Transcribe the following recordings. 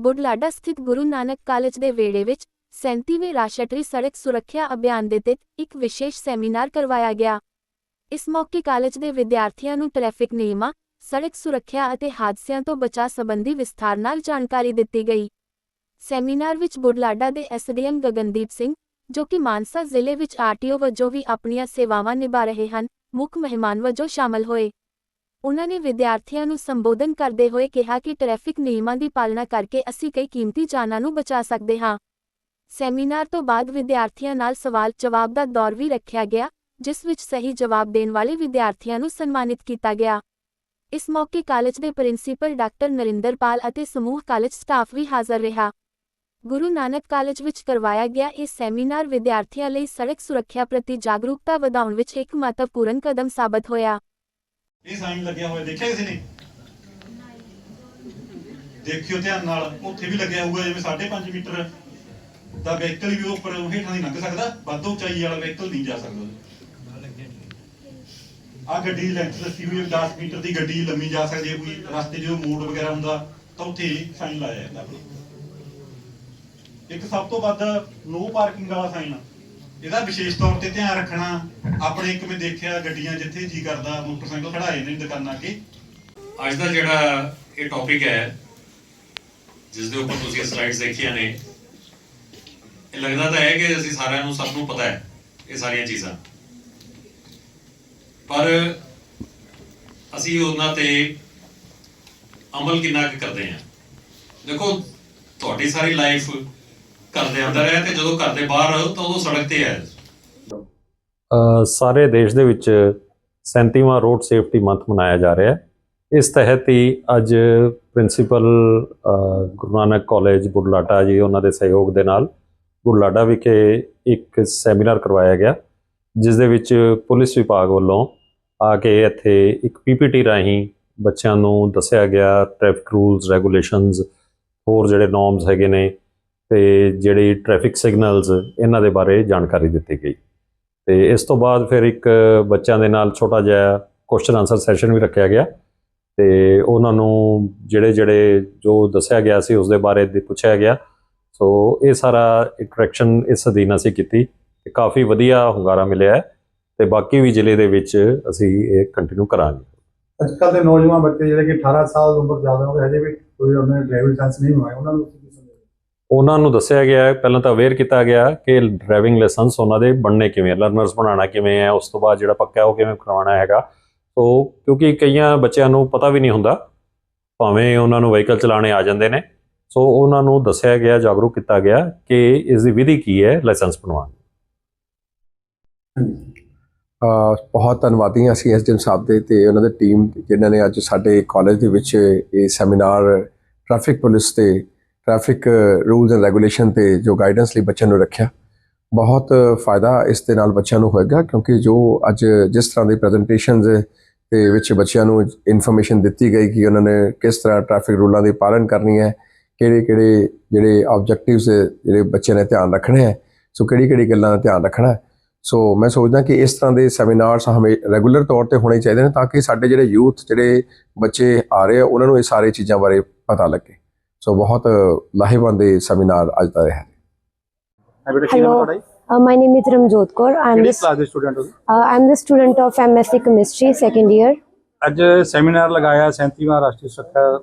ਬੁਢਲਾਡਾ ਸਥਿਤ ਗੁਰੂ ਨਾਨਕ ਕਾਲਜ ਦੇ ਵਿਹੜੇ ਵਿੱਚ 37ਵੇਂ ਰਾਸ਼ਟਰੀ ਸੜਕ ਸੁਰੱਖਿਆ ਅਭਿਆਨ ਦੇ ਤਹਿਤ ਇੱਕ ਵਿਸ਼ੇਸ਼ ਸੈਮੀਨਾਰ ਕਰਵਾਇਆ ਗਿਆ। ਇਸ ਮੌਕੇ ਕਾਲਜ ਦੇ ਵਿਦਿਆਰਥੀਆਂ ਨੂੰ ਟ੍ਰੈਫਿਕ ਨਿਯਮਾਂ, ਸੜਕ ਸੁਰੱਖਿਆ ਅਤੇ ਹਾਦਸਿਆਂ ਤੋਂ ਬਚਾਅ ਸੰਬੰਧੀ ਵਿਸਥਾਰ ਨਾਲ ਜਾਣਕਾਰੀ ਦਿੱਤੀ ਗਈ। ਸੈਮੀਨਾਰ ਵਿੱਚ ਬੁਢਲਾਡਾ ਦੇ ਐਸਡੀਐਮ ਗਗਨਦੀਪ ਸਿੰਘ, ਜੋ ਕਿ ਮਾਨਸਾ ਜ਼ਿਲ੍ਹੇ ਵਿੱਚ ਆਰਟੀਓ ਵਜੋਂ ਵੀ ਆਪਣੀਆਂ ਸੇਵਾਵਾਂ ਨਿਭਾ ਰਹੇ ਹਨ, ਮੁੱਖ ਮਹਿਮਾਨ ਵਜੋਂ ਸ਼ਾਮਲ ਹੋਏ। ਉਹਨਾਂ ਨੇ ਵਿਦਿਆਰਥੀਆਂ ਨੂੰ ਸੰਬੋਧਨ ਕਰਦੇ ਹੋਏ ਕਿਹਾ ਕਿ ਟ੍ਰੈਫਿਕ ਨਿਯਮਾਂ ਦੀ ਪਾਲਣਾ ਕਰਕੇ ਅਸੀਂ ਕਈ ਕੀਮਤੀ ਜਾਨਾਂ ਨੂੰ ਬਚਾ ਸਕਦੇ ਹਾਂ। ਸੈਮੀਨਾਰ ਤੋਂ ਬਾਅਦ ਵਿਦਿਆਰਥੀਆਂ ਨਾਲ ਸਵਾਲ ਜਵਾਬ ਦਾ ਦੌਰ ਵੀ ਰੱਖਿਆ ਗਿਆ, ਜਿਸ ਵਿੱਚ ਸਹੀ ਜਵਾਬ ਦੇਣ ਵਾਲੇ ਵਿਦਿਆਰਥੀਆਂ ਨੂੰ ਸਨਮਾਨਿਤ ਕੀਤਾ ਗਿਆ। ਇਸ ਮੌਕੇ ਕਾਲਜ ਦੇ ਪ੍ਰਿੰਸੀਪਲ ਡਾਕਟਰ ਨਰਿੰਦਰਪਾਲ ਅਤੇ ਸਮੂਹ ਕਾਲਜ ਸਟਾਫ ਵੀ ਹਾਜ਼ਰ ਰਿਹਾ। ਗੁਰੂ ਨਾਨਕ ਕਾਲਜ ਵਿੱਚ ਕਰਵਾਇਆ ਗਿਆ ਇਹ ਸੈਮੀਨਾਰ ਵਿਦਿਆਰਥੀਆਂ ਲਈ ਸੜਕ ਸੁਰੱਖਿਆ ਪ੍ਰਤੀ ਜਾਗਰੂਕਤਾ ਵਧਾਉਣ ਵਿੱਚ ਇੱਕ ਮਹੱਤਵਪੂਰਨ ਕਦਮ ਸਾਬਤ ਹੋਇਆ। ਇਹ ਸਾਈਨ ਲੱਗਿਆ ਹੋਇਆ, ਦੇਖਿਆ ਕਿਸੇ ਨੇ? ਦੇਖਿਓ ਧਿਆਨ ਨਾਲ, ਉੱਥੇ ਵੀ ਲੱਗਿਆ ਹੋਊਗਾ, ਜਿਵੇਂ 5.5 ਮੀਟਰ ਦਾ ਵਹੀਕਲ ਵੀ ਉੱਪਰ ਹੇਠਾਂ ਦੀ ਲੰਘ ਸਕਦਾ, ਵੱਧ ਉਚਾਈ ਵਾਲਾ ਵਹੀਕਲ ਨਹੀਂ ਜਾ ਸਕਦਾ। ਆ ਗੱਡੀ ਲੈਂਥ ਦੱਸੀ ਹੋਈ 10 ਮੀਟਰ ਦੀ ਗੱਡੀ ਲੰਮੀ ਜਾ ਸਕਦੀ ਹੈ, ਕੋਈ ਰਸਤੇ ਜਦੋਂ ਮੋੜ ਵਗੈਰਾ ਹੁੰਦਾ, ਤਾਂ ਉੱਥੇ ਸਾਈਨ ਲਾਇਆ ਜਾਂਦਾ। ਇੱਕ ਸਭ ਤੋਂ ਵੱਧ ਨੋ ਪਾਰਕਿੰਗ ਵਾਲਾ ਸਾਈਨ ਇਹਦਾ ਵਿਸ਼ੇਸ਼ ਤੌਰ ਤੇ ਧਿਆਨ ਰੱਖਣਾ, ਆਪਣੇ ਇੱਕ ਮੈਂ ਦੇਖਿਆ ਗੱਡੀਆਂ ਜਿੱਥੇ ਜੀ ਕਰਦਾ, ਮੋਟਰਸਾਈਕਲ ਖੜਾਏ ਨੇ ਦੁਕਾਨਾਂ ਅੱਗੇ। ਅੱਜ ਦਾ ਜਿਹੜਾ ਇਹ ਟੌਪਿਕ ਹੈ ਜਿਸ ਦੇ ਉੱਪਰ ਤੁਸੀਂ ਸਲਾਈਡਸ ਦੇਖੀਆਂ ਨੇ, ਇਹ ਲੱਗਦਾ ਤਾਂ ਹੈ ਕਿ ਅਸੀਂ ਸਾਰਿਆਂ ਨੂੰ ਸਭ ਨੂੰ ਪਤਾ ਹੈ, ਇਹ ਸਾਰੀਆਂ ਚੀਜ਼ਾਂ। ਪਰ ਅਸੀਂ ਉਹਨਾਂ ਤੇ ਅਮਲ ਕਿੰਨਾ ਕੁ ਕਰਦੇ ਹਾਂ? ਦੇਖੋ, ਤੁਹਾਡੀ ਸਾਰੀ ਲਾਈਫ ਘਰ ਦੇ ਅੰਦਰ ਹੈ ਤੇ ਜਦੋਂ ਘਰ ਦੇ ਬਾਹਰ ਰਹੋ ਤਾਂ ਉਦੋਂ ਸੜਕ ਤੇ ਹੈ ਸਾਰੇ ਦੇਸ਼ ਦੇ ਵਿੱਚ 37ਵਾਂ ਰੋਡ ਸੇਫਟੀ ਮੰਥ ਮਨਾਇਆ ਜਾ ਰਿਹਾ ਹੈ। ਇਸ ਤਹਿਤ ਹੀ ਅੱਜ ਪ੍ਰਿੰਸੀਪਲ ਗੁਰੂ ਨਾਨਕ ਕਾਲਜ ਬੁਢਲਾਡਾ ਜੀ ਉਹਨਾਂ ਦੇ ਸਹਿਯੋਗ ਦੇ ਨਾਲ ਬੁਢਲਾਡਾ ਵਿਖੇ ਇੱਕ ਸੈਮੀਨਾਰ ਕਰਵਾਇਆ ਗਿਆ, ਜਿਸ ਦੇ ਵਿੱਚ ਪੁਲਿਸ ਵਿਭਾਗ ਵੱਲੋਂ ਆ ਕੇ ਇੱਥੇ ਇੱਕ ਪੀਪੀਟੀ ਰਾਹੀਂ ਬੱਚਿਆਂ ਨੂੰ ਦੱਸਿਆ ਗਿਆ, ਟ੍ਰੈਫਿਕ ਰੂਲਸ, ਰੈਗੂਲੇਸ਼ਨਸ, ਹੋਰ ਜਿਹੜੇ ਨੋਰਮਸ ਹੈਗੇ ਨੇ ਤੇ ਜਿਹੜੀ ਟ੍ਰੈਫਿਕ ਸਿਗਨਲਸ ਇਹਨਾਂ ਦੇ ਬਾਰੇ ਜਾਣਕਾਰੀ ਦਿੱਤੀ ਗਈ। ਤੇ ਇਸ ਤੋਂ ਬਾਅਦ ਫਿਰ ਇੱਕ ਬੱਚਿਆਂ ਦੇ ਨਾਲ ਛੋਟਾ ਜਿਹਾ ਕੁਐਸਚਨ ਆਨਸਰ ਸੈਸ਼ਨ ਵੀ ਰੱਖਿਆ ਗਿਆ। ਤੇ ਉਹਨਾਂ ਨੂੰ ਜਿਹੜੇ ਜਿਹੜੇ ਜੋ ਦੱਸਿਆ ਗਿਆ ਸੀ ਉਸ ਦੇ ਬਾਰੇ ਪੁੱਛਿਆ ਗਿਆ। ਸੋ ਇਹ ਸਾਰਾ ਇੰਟਰੈਕਸ਼ਨ ਇਸ ਅਧੀਨ ਅਸੀਂ ਕੀਤੀ ਤੇ ਕਾਫੀ ਵਧੀਆ ਹੁੰਗਾਰਾ ਮਿਲਿਆ ਹੈ ਤੇ ਬਾਕੀ ਵੀ ਜ਼ਿਲ੍ਹੇ ਦੇ ਵਿੱਚ ਅਸੀਂ ਇਹ ਕੰਟੀਨਿਊ ਕਰਾਂਗੇ। ਅੱਜ ਕੱਲ੍ਹ ਦੇ ਨੌਜਵਾਨ ਬੱਚੇ ਜਿਹੜੇ ਕਿ 18 ਸਾਲ ਉਮਰ ਜ਼ਿਆਦਾ ਹੋ ਗਏ, ਹਜੇ ਵੀ ਕੋਈ ਉਹਨਾਂ ਨੇ ਡਰਾਈਵਿੰਗ ਲਾਇਸੈਂਸ ਨਹੀਂ ਬਣਵਾਇਆ ਉਹਨਾਂ ਨੂੰ ਉਹਨਾਂ ਨੂੰ ਦੱਸਿਆ ਗਿਆ, ਪਹਿਲਾਂ ਤਾਂ ਅਵੇਅਰ ਕੀਤਾ ਗਿਆ ਕਿ ਡਰਾਈਵਿੰਗ ਲਾਇਸੈਂਸ ਉਹਨਾਂ ਦੇ ਬਣਨੇ ਕਿਵੇਂ ਲਰਨਰਸ ਬਣਾਉਣਾ ਕਿਵੇਂ ਹੈ ਉਸ ਤੋਂ ਬਾਅਦ ਜਿਹੜਾ ਪੱਕਾ ਉਹ ਕਿਵੇਂ ਕਰਵਾਉਣਾ ਹੈਗਾ। ਸੋ ਕਿਉਂਕਿ ਕਈਆਂ ਬੱਚਿਆਂ ਨੂੰ ਪਤਾ ਵੀ ਨਹੀਂ ਹੁੰਦਾ, ਭਾਵੇਂ ਉਹਨਾਂ ਨੂੰ ਵਹੀਕਲ ਚਲਾਉਣੇ ਆ ਜਾਂਦੇ ਨੇ, ਸੋ ਉਹਨਾਂ ਨੂੰ ਦੱਸਿਆ ਗਿਆ, ਜਾਗਰੂਕ ਕੀਤਾ ਗਿਆ ਕਿ ਇਸ ਦੀ ਵਿਧੀ ਕੀ ਹੈ ਲਾਇਸੈਂਸ ਬਣਵਾਉਣ ਦੀ। ਬਹੁਤ ਧੰਨਵਾਦੀ ਹਾਂ ਅਸੀਂ ਐਸਡੀਐਮ ਸਾਹਿਬ ਦੇ ਤੇ ਉਹਨਾਂ ਦੀ ਟੀਮ ਜਿਨ੍ਹਾਂ ਨੇ ਅੱਜ ਸਾਡੇ ਕਾਲਜ ਦੇ ਵਿੱਚ ਇਹ ਸੈਮੀਨਾਰ ਟ੍ਰੈਫਿਕ ਪੁਲਿਸ ਤੇ ਟ੍ਰੈਫਿਕ ਰੂਲਸ ਐਂਡ ਰੈਗੂਲੇਸ਼ਨ ਤੇ ਜੋ ਗਾਈਡੈਂਸ ਲਈ ਬੱਚਿਆਂ ਨੂੰ ਰੱਖਿਆ, ਬਹੁਤ ਫਾਇਦਾ ਇਸ ਦੇ ਨਾਲ ਬੱਚਿਆਂ ਨੂੰ ਹੋਏਗਾ, ਕਿਉਂਕਿ ਜੋ ਅੱਜ ਜਿਸ ਤਰ੍ਹਾਂ ਦੀ ਪ੍ਰੈਜੈਂਟੇਸ਼ਨਸ ਦੇ ਵਿੱਚ ਬੱਚਿਆਂ ਨੂੰ ਇਨਫੋਰਮੇਸ਼ਨ ਦਿੱਤੀ ਗਈ ਕਿ ਉਹਨਾਂ ਨੇ ਕਿਸ ਤਰ੍ਹਾਂ ਟ੍ਰੈਫਿਕ ਰੂਲਾਂ ਦੀ ਪਾਲਣ ਕਰਨੀ ਹੈ, ਕਿਹੜੇ ਕਿਹੜੇ ਜਿਹੜੇ ਆਬਜੈਕਟਿਵਸ ਜਿਹੜੇ ਬੱਚਿਆਂ ਨੇ ਧਿਆਨ ਰੱਖਣੇ ਹੈ, ਸੋ ਕਿਹੜੀ ਕਿਹੜੀ ਗੱਲਾਂ ਦਾ ਧਿਆਨ ਰੱਖਣਾ ਹੈ। ਸੋ ਮੈਂ ਸੋਚਦਾ ਕਿ ਇਸ ਤਰ੍ਹਾਂ ਦੇ ਸੈਮੀਨਾਰਸ ਹਮੇ ਰੈਗੂਲਰ ਤੌਰ ਤੇ ਹੋਣੇ ਚਾਹੀਦੇ ਨੇ ਤਾਂ ਕਿ ਸਾਡੇ ਜਿਹੜੇ ਯੂਥ ਜਿਹੜੇ ਬੱਚੇ ਆ ਰਹੇ ਆ, ਉਹਨਾਂ ਨੂੰ ਇਹ ਸਾਰੇ ਚੀਜ਼ਾਂ ਬਾਰੇ ਪਤਾ ਲੱਗੇ। ਸੋ ਬਹੁਤ ਲਾਹੇਵੰਦ ਇਹ ਸੈਮੀਨਾਰ ਅੱਜ ਦਾ ਰਿਹਾ ਹੈ ਬੇਟਾ ਕੀ ਨਾਮ Hello. ਤੁਹਾਡਾ ਜੀ Uh, my name is Ramjot Kaur. I'm ਕਿਹੜੀ the, ਕਲਾਸ ਦੇ ਸਟੂਡੈਂਟ ਹੋ ਤੁਸੀਂ? uh, I'm the student of MSc Chemistry, second year. ਅੱਜ ਸੈਮੀਨਾਰ ਲਗਾਇਆ 37ਵਾਂ ਰਾਸ਼ਟਰੀ ਸੁਰੱਖਿਆ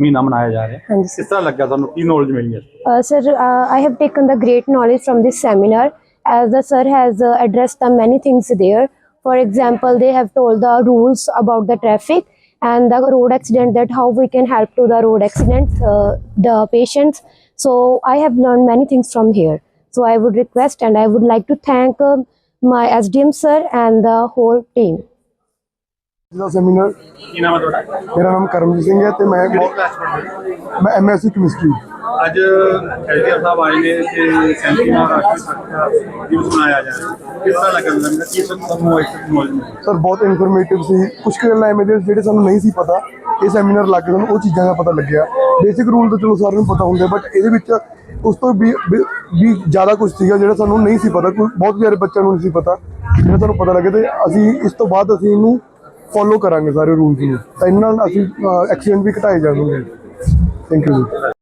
ਮਹੀਨਾ ਮਨਾਇਆ ਜਾ ਰਿਹਾ ਹੈ ਹਾਂਜੀ ਕਿਸ ਤਰ੍ਹਾਂ ਲੱਗਾ ਤੁਹਾਨੂੰ ਕੀ ਨੌਲੇਜ ਮਿਲੀ ਹੈ Uh, sir, uh, I have taken the great knowledge from this seminar as the sir has uh, addressed the many things there. For example, they have told the rules about the traffic and the road accident that how we can help to the road accident uh, the patients. So I have learned many things from here. So I would request and I would like to thank uh, my SDM sir and the whole team. ਦਾ seminar ਕੀ ਨਾਮ ਹੈ ਤੁਹਾਡਾ? ਮੇਰਾ ਨਾਮ ਕਰਮਜੀਤ ਸਿੰਘ ਹੈ ਤੇ ਮੈਂ ਕਿਹੜੀ ਕਲਾਸ ਪੜ੍ਹਦੇ ਹੋ? ਮੈਂ ਐਮਐਸਸੀ ਕੈਮਿਸਟਰੀ ਅੱਜ ਐਸਡੀਐਮ ਸਾਹਿਬ ਆਏ ਨੇ ਤੇ 37ਵਾਂ ਰਾਸ਼ਟਰੀ ਸੁਰੱਖਿਆ ਦਿਵਸ ਮਨਾਇਆ ਜਾ ਰਿਹਾ ਹੈ। ਕਿਸ ਤਰ੍ਹਾਂ ਲੱਗਾ ਤੁਹਾਨੂੰ ਕੀ ਤੁਹਾਨੂੰ ਇਸ ਨੌਲੇਜ ਮਿਲੀ? ਸਰ ਬਹੁਤ ਇਨਫੋਰਮੇਟਿਵ ਸੀ। ਕੁਝ ਕੁ ਗੱਲਾਂ ਐਵੇਂ ਦੀਆਂ ਜਿਹੜੇ ਸਾਨੂੰ ਨਹੀਂ ਸੀ ਪਤਾ। ਇਹ ਸੈਮੀਨਾਰ ਲੱਗ ਕੇ ਸਾਨੂੰ ਉਹ ਚੀਜ਼ਾਂ ਦਾ ਪਤਾ ਲੱਗਿਆ। ਬੇਸਿਕ ਰੂਲ ਤਾਂ ਚਲੋ ਸਾਰਿਆਂ ਨੂੰ ਪਤਾ ਹੁੰਦੇ ਬਟ ਇਹਦੇ ਵਿੱਚ ਉਸ ਤੋਂ ਵੀ ਵੀ- ਵੀ ਜ਼ਿਆਦਾ ਕੁਝ ਸੀਗਾ ਜਿਹੜਾ ਸਾਨੂੰ ਨਹੀਂ ਸੀ ਪਤਾ। ਕੋਈ ਬਹੁਤ ਸਾਰੇ ਬੱਚਿਆਂ ਨੂੰ ਨਹੀਂ ਸੀ ਪਤਾ। ਜਿਹੜਾ ਸਾਨੂੰ ਪਤਾ ਲੱਗੇ ਤੇ ਅਸੀਂ ਇਸ ਤੋਂ ਬਾਅਦ ਅਸੀਂ ਇਹਨੂੰ ਫੋਲੋ ਕਰਾਂਗੇ ਸਾਰੇ ਰੂਲਸ ਨੂੰ। ਤਾਂ ਇਹਨਾਂ ਨਾਲ ਅਸੀਂ ਐਕਸੀਡੈਂਟ ਵੀ ਘਟਾਏ ਜਾਣਗੇ। ਥੈਂਕ ਯੂ ਜੀ